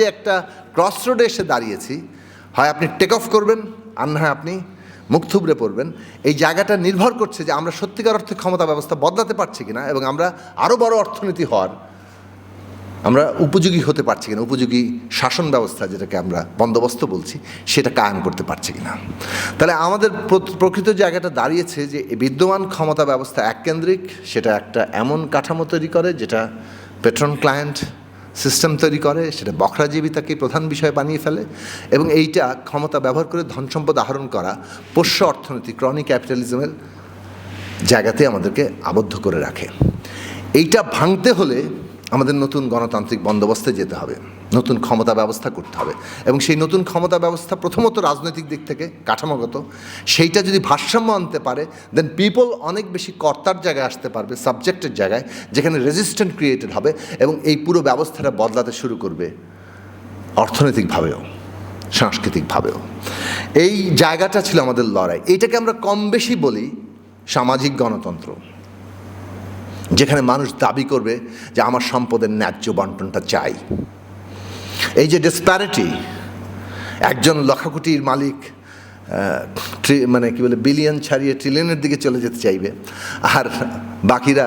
যে একটা ক্রস রোডে এসে দাঁড়িয়েছি, হয় আপনি টেক অফ করবেন, আর না হয় আপনি মুখ থুবড়ে পড়বেন, এই জায়গাটা নির্ভর করছে যে আমরা সত্যিকার অর্থে ক্ষমতা ব্যবস্থা বদলাতে পারছি কিনা এবং আমরা আরও বড় অর্থনীতি হওয়ার, আমরা উপযোগী হতে পারছি কিনা, উপযোগী শাসন ব্যবস্থা যেটাকে আমরা বন্দোবস্ত বলছি, সেটা কায়েম করতে পারছি কিনা। তাহলে আমাদের প্র- প্রকৃত জায়গাটা দাঁড়িয়েছে যে বিদ্যমান ক্ষমতা ব্যবস্থা এককেন্দ্রিক, সেটা একটা এমন কাঠামো তৈরি করে যেটা পেট্রন ক্লায়েন্ট সিস্টেম তৈরি করে, সেটা বখরাজীবিতাকে প্রধান বিষয় বানিয়ে ফেলে এবং এইটা ক্ষমতা ব্যবহার করে ধন সম্পদ আহরণ করা পোষ্য অর্থনীতি ক্রনিক ক্যাপিটালিজমের জায়গাতে আমাদেরকে আবদ্ধ করে রাখে। এইটা ভাঙতে হলে আমাদের নতুন গণতান্ত্রিক বন্দোবস্তে যেতে হবে। নতুন ক্ষমতা ব্যবস্থা করতে হবে। এবং সেই নতুন ক্ষমতা ব্যবস্থা প্রথমত রাজনৈতিক দিক থেকে কাঠামোগত। সেইটা যদি ভারসাম্য আনতে পারে দেন পিপল অনেক বেশি কর্তার জায়গায় আসতে পারবে সাবজেক্টের জায়গায়, যেখানে রেজিস্ট্যান্ট ক্রিয়েটেড হবে এবং এই পুরো ব্যবস্থাটা বদলাতে শুরু করবে অর্থনৈতিকভাবেও, সাংস্কৃতিকভাবেও। এই জায়গাটা ছিল আমাদের লড়াই। এইটাকে আমরা কম বেশি বলি সামাজিক গণতন্ত্র। যেখানে মানুষ দাবি করবে যে আমার সম্পদের ন্যায্য বন্টনটা চাই। এই যে ডিসপ্যারিটি একজন লক্ষ কোটির মালিক মানে কি বলে বিলিয়ন ছাড়িয়ে ট্রিলিয়নের দিকে চলে যেতে চাইবে, আর বাকিরা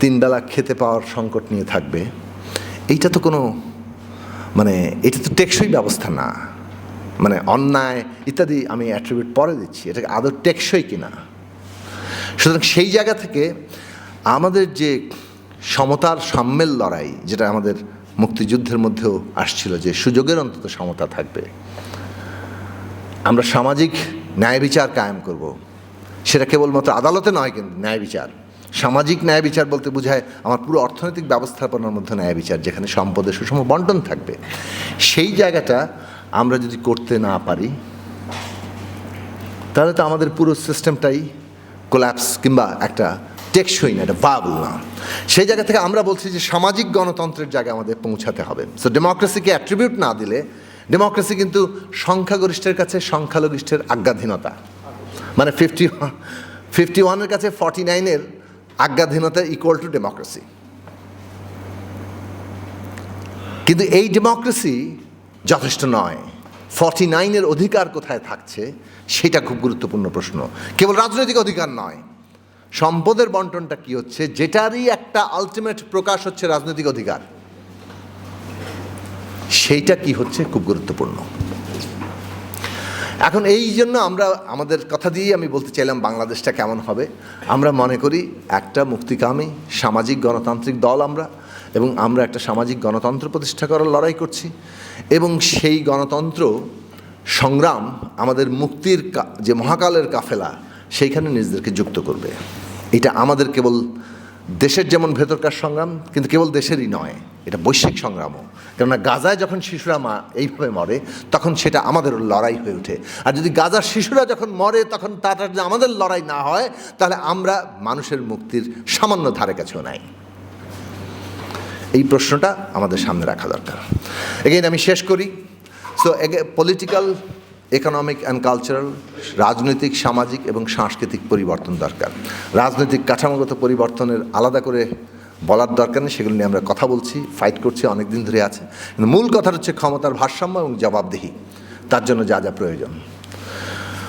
তিনবেলা খেতে পাওয়ার সংকট নিয়ে থাকবে, এইটা তো কোনো মানে এটা তো টেকসই ব্যবস্থা না। মানে অন্যায় ইত্যাদি আমি অ্যাট্রিবিউট পরে দিচ্ছি, এটাকে আদৌ টেকসই কিনা। সুতরাং সেই জায়গা থেকে আমাদের যে সমতার সাম্যের লড়াই, যেটা আমাদের মুক্তিযুদ্ধের মধ্যেও আসছিল যে সুযোগের অন্তত সমতা থাকবে। আমরা সামাজিক ন্যায় বিচার কায়েম করব। সেটা কেবলমাত্র আদালতে নয় কিন্তু ন্যায় বিচার। সামাজিক ন্যায় বিচার বলতে বোঝায় আমার পুরো অর্থনৈতিক ব্যবস্থাপনার মধ্যে ন্যায় বিচার, যেখানে সম্পদের সুষম বন্টন থাকবে। সেই জায়গাটা আমরা যদি করতে না পারি, তাহলে তো আমাদের পুরো সিস্টেমটাই কোল্যাপস কিংবা একটা টেকসই না, এটা ভাবল না। সেই জায়গা থেকে আমরা বলছি যে সামাজিক গণতন্ত্রের জায়গায় আমাদের পৌঁছাতে হবে। সো ডেমোক্রেসিকে অ্যাট্রিবিউট না দিলে ডেমোক্রেসি কিন্তু সংখ্যাগরিষ্ঠের কাছে সংখ্যালঘিষ্ঠের আজ্ঞাধীনতা। মানে ফিফটি ফিফটি ওয়ানের কাছে ফর্টি নাইনের আজ্ঞাধীনতা ইকুয়াল টু ডেমোক্রেসি কিন্তু এই ডেমোক্রেসি যথেষ্ট নয়। ফর্টি নাইনের অধিকার কোথায় থাকছে, সেটা খুব গুরুত্বপূর্ণ প্রশ্ন। কেবল রাজনৈতিক অধিকার নয়। সম্পদের বন্টনটা কি হচ্ছে? যেটারই একটা আলটিমেট প্রকাশ হচ্ছে রাজনৈতিক অধিকার। সেইটা কি হচ্ছে? খুব গুরুত্বপূর্ণ। এখন এই জন্য আমরা, আমাদের কথা দিয়েই আমি বলতে চাইলাম বাংলাদেশটা কেমন হবে। আমরা মনে করি একটা মুক্তিকামী সামাজিক গণতান্ত্রিক দল আমরা, এবং আমরা একটা সামাজিক গণতন্ত্র প্রতিষ্ঠা করার লড়াই করছি, এবং সেই গণতন্ত্র সংগ্রাম আমাদের মুক্তির যে মহাকালের কাফেলা সেইখানে নিজেদেরকে যুক্ত করবে। এটা আমাদের কেবল দেশের যেমন ভেতরকার সংগ্রাম, কিন্তু কেবল দেশেরই নয়, এটা বৈশ্বিক সংগ্রামও। কেননা গাজায় যখন শিশুরা মা, এইভাবে মরে, তখন সেটা আমাদের লড়াই হয়ে ওঠে। আর যদি গাজার শিশুরা যখন মরে, তখন তাটা যদি আমাদের লড়াই না হয়, তাহলে আমরা মানুষের মুক্তির সামান্য ধারে কাছেও নাই। এই প্রশ্নটা আমাদের সামনে রাখা দরকার। এগেইন আমি শেষ করি। So again political economic and cultural রাজনৈতিক, সামাজিক এবং সাংস্কৃতিক পরিবর্তন দরকার। রাজনৈতিক কাঠামোগত পরিবর্তনের আলাদা করে বলার দরকার নেই, সেগুলো নিয়ে আমরা কথা বলছি ফাইট করছি অনেক দিন ধরে আছে। কিন্তু মূল কথা হচ্ছে ক্ষমতার ভারসাম্য এবং জবাবদিহি, তার জন্য যা যা প্রয়োজন।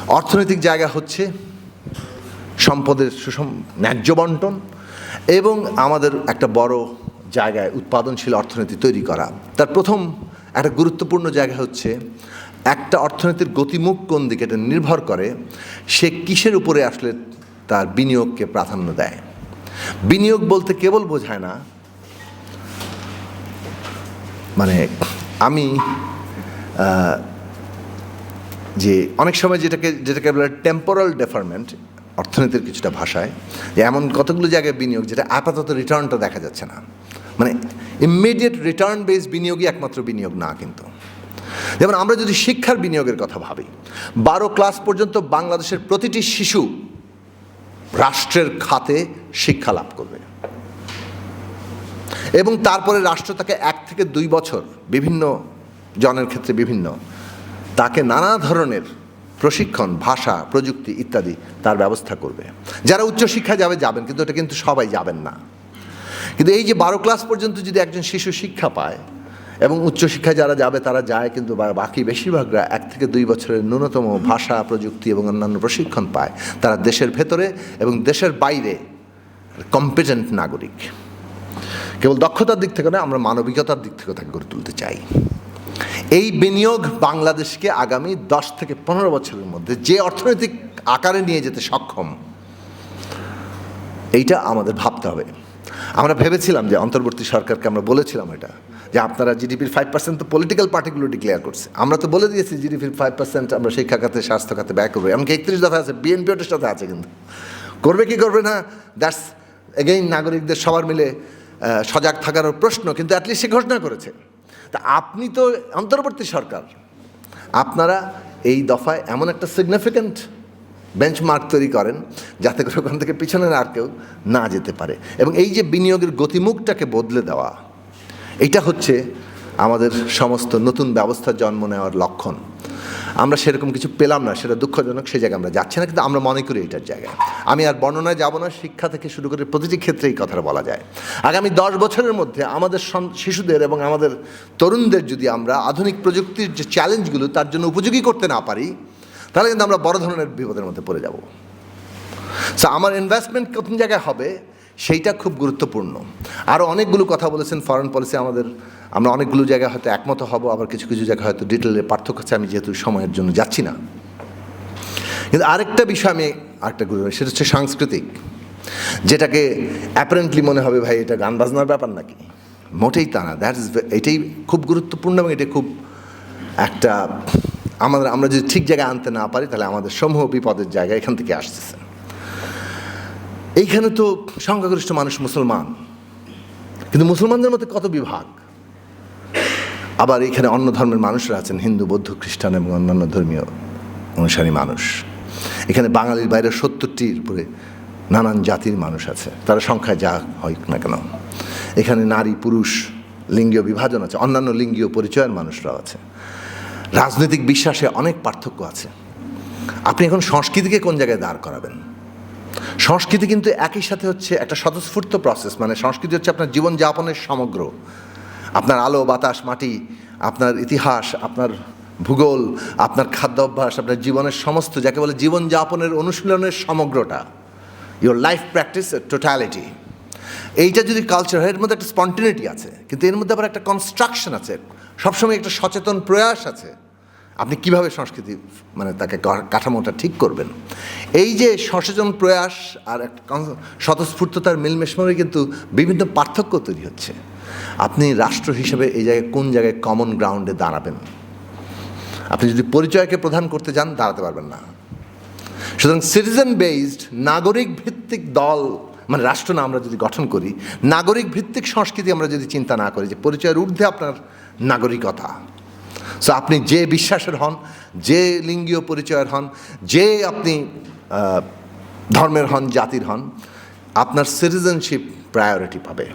অর্থনৈতিক জায়গা হচ্ছে সম্পদের সুষম ন্যায্য বন্টন এবং আমাদের একটা বড় জায়গায় উৎপাদনশীল অর্থনীতি তৈরি করা। তার প্রথম, একটা গুরুত্বপূর্ণ জায়গা হচ্ছে একটা অর্থনীতির গতিমুখ কোন দিকে এটা নির্ভর করে, সে কিসের উপরে আসলে তার বিনিয়োগকে প্রাধান্য দেয়? বিনিয়োগ বলতে কেবল বোঝায় না মানে আমি যে অনেক সময় যেটাকে যেটাকে বলে টেম্পোরাল ডেফারমেন্ট অর্থনীতির কিছুটা ভাষায়, যে এমন কতগুলো জায়গায় বিনিয়োগ যেটা আপাতত রিটার্নটা দেখা যাচ্ছে না। মানে ইমিডিয়েট রিটার্ন বেস বিনিয়োগই একমাত্র বিনিয়োগ না কিন্তু। যেমন আমরা যদি শিক্ষার বিনিয়োগের কথা ভাবি, বারো ক্লাস পর্যন্ত বাংলাদেশের প্রতিটি শিশু রাষ্ট্রের খাতে শিক্ষা লাভ করবে। এবং তারপরে রাষ্ট্র তাকে এক থেকে দুই বছর বিভিন্ন জনের ক্ষেত্রে বিভিন্ন, তাকে নানা ধরনের প্রশিক্ষণ, ভাষা, প্রযুক্তি ইত্যাদি তার ব্যবস্থা করবে। যারা উচ্চশিক্ষা যাবে, যাবেন, কিন্তু এটা কিন্তু সবাই যাবেন না। কিন্তু এই যে বারো ক্লাস পর্যন্ত যদি একজন শিশু শিক্ষা পায় এবং উচ্চশিক্ষায় যারা যাবে, তারা যায়, কিন্তু বাকি বেশিরভাগরা এক থেকে দুই বছরের ন্যূনতম ভাষা, প্রযুক্তি এবং অন্যান্য প্রশিক্ষণ পায়। তারা দেশের ভেতরে এবং দেশের বাইরে কম্পিটেন্ট নাগরিক। কেবল দক্ষতার দিক থেকে নয়, আমরা মানবিকতার দিক থেকে তাকে গড়ে তুলতে চাই। এই বিনিয়োগ বাংলাদেশকে আগামী দশ থেকে পনেরো বছরের মধ্যে যে অর্থনৈতিক আকারে নিয়ে যেতে সক্ষম, এইটা আমাদের ভাবতে হবে। আমরা ভেবেছিলাম যে অন্তর্বর্তী সরকারকে আমরা বলেছিলাম এটা। যে আপনারা জিডিপির ফাইভ পার্সেন্ট তো পলিটিক্যাল পার্টিগুলো ডিক্লেয়ার করছে। আমরা তো বলে দিয়েছি জিডিপির ফাইভ পার্সেন্ট আমরা শিক্ষা খাতে, স্বাস্থ্য খাতে ব্যয় করব। এমনকি একত্রিশ দফা আছে বিএনপি ওটার সাথে আছে কিন্তু। করবে কি করবে না? দ্যাটস এগেইন নাগরিকদের সবার মিলে সজাগ থাকারও প্রশ্ন, কিন্তু অ্যাটলিস্ট সে ঘোষণা করেছে। তা আপনি তো অন্তর্বর্তী সরকার। আপনারা এই দফায় এমন একটা সিগনিফিক্যান্ট বেঞ্চমার্ক তৈরি করেন, যাতে করে ওখান থেকে পিছনে আর কেউ না যেতে পারে। এবং এই যে বিনিয়োগের গতিমুখটাকে বদলে দেওয়া এটা হচ্ছে আমাদের সমস্ত নতুন ব্যবস্থার জন্ম নেওয়ার লক্ষণ। আমরা সেরকম কিছু পেলাম না, সেটা দুঃখজনক, সেই জায়গায় আমরা যাচ্ছি না, কিন্তু আমরা মনে করি এটার জায়গায়। আমি আর বর্ণনায় যাব না, শিক্ষা থেকে শুরু করে প্রতিটি ক্ষেত্রে এই কথাটা বলা যায়। আগামী দশ বছরের মধ্যে আমাদের শিশুদের এবং আমাদের তরুণদের যদি আমরা আধুনিক প্রযুক্তির যে চ্যালেঞ্জগুলো তার জন্য উপযোগী করতে না পারি, তাহলে কিন্তু আমরা বড় ধরনের বিপদের মধ্যে পড়ে যাব। সো আমার ইনভেস্টমেন্ট কোন জায়গায় হবে? সেইটা খুব গুরুত্বপূর্ণ। আরও অনেকগুলো কথা বলেছেন ফরেন পলিসি আমাদের, আমরা অনেকগুলো জায়গায় হয়তো একমত হব, আবার কিছু কিছু জায়গায় হয়তো ডিটেলে পার্থক্য আছে, আমি যেহেতু সময়ের জন্য যাচ্ছি না। কিন্তু আরেকটা বিষয় আমি আরেকটা গুরু সেটা হচ্ছে সাংস্কৃতিক, যেটাকে অ্যাপারেন্টলি মনে হবে ভাই এটা গান বাজনার ব্যাপার নাকি? মোটেই তা না দ্যাট ইজ এটাই খুব গুরুত্বপূর্ণ এবং এটা খুব একটা আমাদের, আমরা যদি ঠিক জায়গায় আনতে না পারি, তাহলে আমাদের সমূহ বিপদের জায়গা এখান থেকে আসতেছে। এইখানে তো সংখ্যাগরিষ্ঠ মানুষ মুসলমান। কিন্তু মুসলমানদের মধ্যে কত বিভাগ? আবার এখানে অন্য ধর্মের মানুষরা আছেন, হিন্দু, বৌদ্ধ, খ্রিস্টান এবং অন্যান্য ধর্মীয় অনুসারী মানুষ। এখানে বাঙালির বাইরে সত্তরটির উপরে নানান জাতির মানুষ আছে। তারা সংখ্যায় যা হয় না কেন। এখানে নারী, পুরুষ, লিঙ্গীয় বিভাজন আছে, অন্যান্য লিঙ্গীয় পরিচয়ের মানুষরাও আছে। রাজনৈতিক বিশ্বাসে অনেক পার্থক্য আছে। আপনি এখন সংস্কৃতিকে কোন জায়গায় দাঁড় করাবেন? সংস্কৃতি কিন্তু একই সাথে হচ্ছে একটা স্বতঃস্ফূর্ত প্রসেস মানে সংস্কৃতি হচ্ছে আপনার জীবনযাপনের সমগ্র। আপনার আলো, বাতাস, মাটি, আপনার ইতিহাস, আপনার ভূগোল, আপনার খাদ্যাভ্যাস, আপনার জীবনের সমস্ত, যাকে বলে জীবনযাপনের অনুশীলনের সমগ্রটা। ইওর লাইফ প্র্যাকটিস টোটালিটি এইটা যদি কালচার হয়, এর মধ্যে একটা স্পন্টিনিটি আছে, কিন্তু এর মধ্যে আবার একটা কনস্ট্রাকশন আছে। সবসময় একটা সচেতন প্রয়াস আছে। আপনি কীভাবে সংস্কৃতি মানে তাকে কাঠামোটা ঠিক করবেন? এই যে সচেতন প্রয়াস আর স্বতঃস্ফূর্ততার মিলমেশমরে কিন্তু বিভিন্ন পার্থক্য তৈরি হচ্ছে। আপনি রাষ্ট্র হিসেবে এই জায়গায় কোন জায়গায় কমন গ্রাউন্ডে দাঁড়াবেন? আপনি যদি পরিচয়কে প্রধান করতে যান, দাঁড়াতে পারবেন না। সুতরাং সিটিজেন বেসড নাগরিক ভিত্তিক দল মানে রাষ্ট্র না আমরা যদি গঠন করি, নাগরিক ভিত্তিক সংস্কৃতি আমরা যদি চিন্তা না করি, যে পরিচয়ের ঊর্ধ্বে আপনার নাগরিকতা সো আপনি যে বিশ্বাসের হন, যে লিঙ্গীয় পরিচয়ের হন, যে আপনি ধর্মের হন, জাতির হন, আপনার সিটিজেনশিপ প্রায়োরিটি পাবে।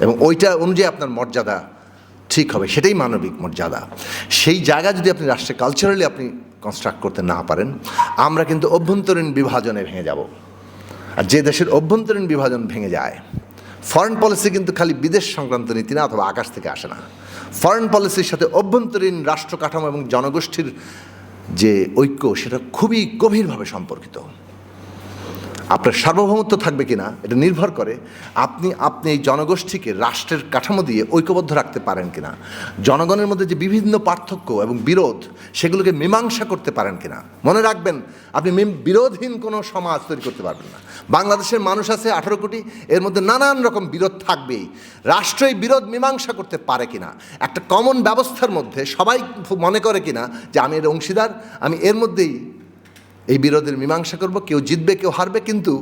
এবং ওইটা অনুযায়ী আপনার মর্যাদা ঠিক হবে, সেটাই মানবিক মর্যাদা। সেই জায়গা যদি আপনি রাষ্ট্রে কালচারালি আপনি কনস্ট্রাক্ট করতে না পারেন, আমরা কিন্তু অভ্যন্তরীণ বিভাজনে ভেঙে যাব। আর যে দেশের অভ্যন্তরীণ বিভাজন ভেঙে যায় ফরেন পলিসি কিন্তু খালি বিদেশ সংক্রান্ত নীতি না, অথবা আকাশ থেকে আসে না। ফরেন পলিসির সাথে অভ্যন্তরীণ রাষ্ট্র কাঠামো এবং জনগোষ্ঠীর যে ঐক্য সেটা খুবই গভীরভাবে সম্পর্কিত। আপনার সার্বভৌমত্ব থাকবে কিনা, এটা নির্ভর করে আপনি আপনি এই জনগোষ্ঠীকে রাষ্ট্রের কাঠামো দিয়ে ঐক্যবদ্ধ রাখতে পারেন কিনা, জনগণের মধ্যে যে বিভিন্ন পার্থক্য এবং বিরোধ, সেগুলোকে মীমাংসা করতে পারেন কিনা। মনে রাখবেন, আপনি বিরোধহীন কোনো সমাজ তৈরি করতে পারবেন না। বাংলাদেশের মানুষ আছে আঠারো কোটি, এর মধ্যে নানান রকম বিরোধ থাকবেই। রাষ্ট্র এই বিরোধ মীমাংসা করতে পারে কিনা, একটা কমন ব্যবস্থার মধ্যে সবাই মনে করে কিনা যে আমি এর অংশীদার, আমি এর মধ্যেই এই বিরোধের মীমাংসা করব, কেউ জিতবে, কেউ হারবে, কিন্তু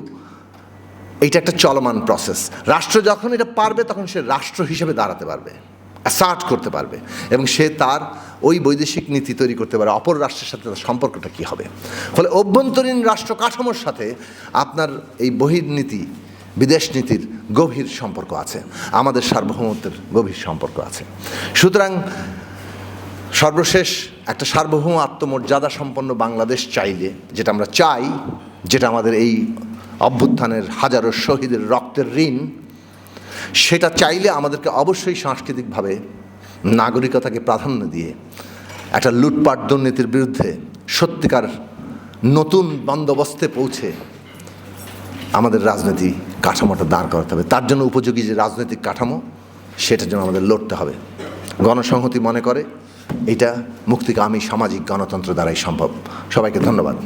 এইটা একটা চলমান প্রসেস রাষ্ট্র যখন এটা পারবে, তখন সে রাষ্ট্র হিসেবে দাঁড়াতে পারবে অ্যাসার্ট করতে পারবে, এবং সে তার ওই বৈদেশিক নীতি তৈরি করতে পারে, অপর রাষ্ট্রের সাথে তার সম্পর্কটা কী হবে? ফলে অভ্যন্তরীণ রাষ্ট্র কাঠামোর সাথে আপনার এই বহির্নীতি বিদেশ নীতির গভীর সম্পর্ক আছে, আমাদের সার্বভৌমত্বের গভীর সম্পর্ক আছে। সুতরাং সর্বশেষ একটা সার্বভৌম আত্মমর্যাদা সম্পন্ন বাংলাদেশ চাইলে, যেটা আমরা চাই, যেটা আমাদের এই অভ্যুত্থানের হাজারো শহীদের রক্তের ঋণ, সেটা চাইলে আমাদেরকে অবশ্যই সাংস্কৃতিকভাবে নাগরিকতাকে প্রাধান্য দিয়ে একটা লুটপাট দুর্নীতির বিরুদ্ধে সত্যিকার নতুন বন্দোবস্তে পৌঁছে আমাদের রাজনীতি কাঠামোটা দাঁড় করাতে হবে। তার জন্য উপযোগী যে রাজনৈতিক কাঠামো, সেটার জন্য আমাদের লড়তে হবে। গণসংহতি মনে করে এটা মুক্তিকামী সামাজিক গণতন্ত্র দ্বারাই সম্ভব। সবাইকে ধন্যবাদ।